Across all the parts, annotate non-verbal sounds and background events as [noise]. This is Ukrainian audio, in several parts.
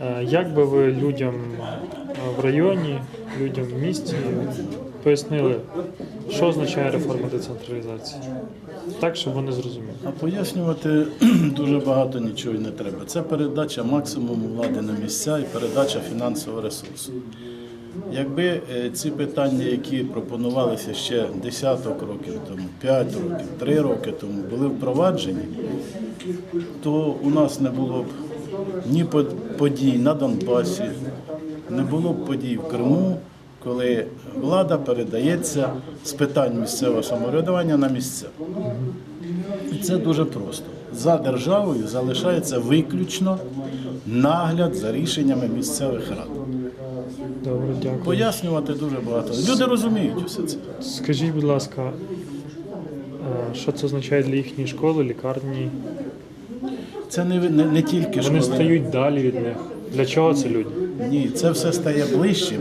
Е, Як би ви людям е, в районі, людям в місті пояснили, що означає реформа децентралізації? Так, щоб вони зрозуміли. А пояснювати [clears throat] дуже багато нічого й не треба. Це передача максимуму влади на місця і передача фінансового ресурсу. Якби е, ці питання, які пропонувалися ще десяток років тому, 5 років, 3 роки тому, були впроваджені, то у нас не було б ні под- подій на Донбасі, не було б подій в Криму, коли влада передається з питань місцевого самоврядування на місця. І це дуже просто. За державою залишається виключно нагляд за рішеннями місцевих рад. Добре, дякую. Пояснювати дуже багато. Люди розуміють усе це. Скажіть, будь ласка, що це означає для їхньої школи, лікарні? Це не, не, не тільки Вони стають далі від них. Для чого це людям? Ні, це все стає ближчим.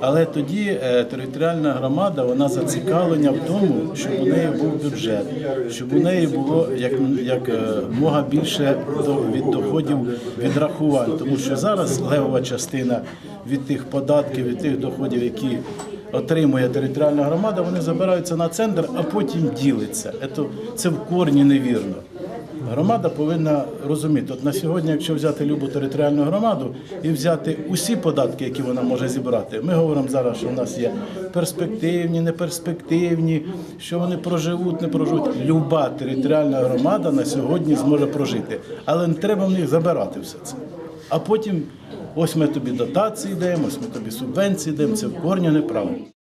Але тоді е, територіальна громада вона зацікавлена в тому, щоб у неї був бюджет, щоб у неї було як, як е, мога більше до, від доходів відрахувань. Тому що зараз левова частина від тих податків, від тих доходів, які отримує територіальна громада, вони забираються на центр, а потім ділиться. Це в корні невірно. Громада повинна розуміти, от на сьогодні, якщо взяти любу територіальну громаду і взяти усі податки, які вона може зібрати, ми говоримо зараз, що в нас є перспективні, неперспективні, що вони проживуть, не проживуть. Люба територіальна громада на сьогодні зможе прожити, але не треба в них забирати все це. А потім ось ми тобі дотації даємо, ось ми тобі субвенції даємо. Це в корні неправильно.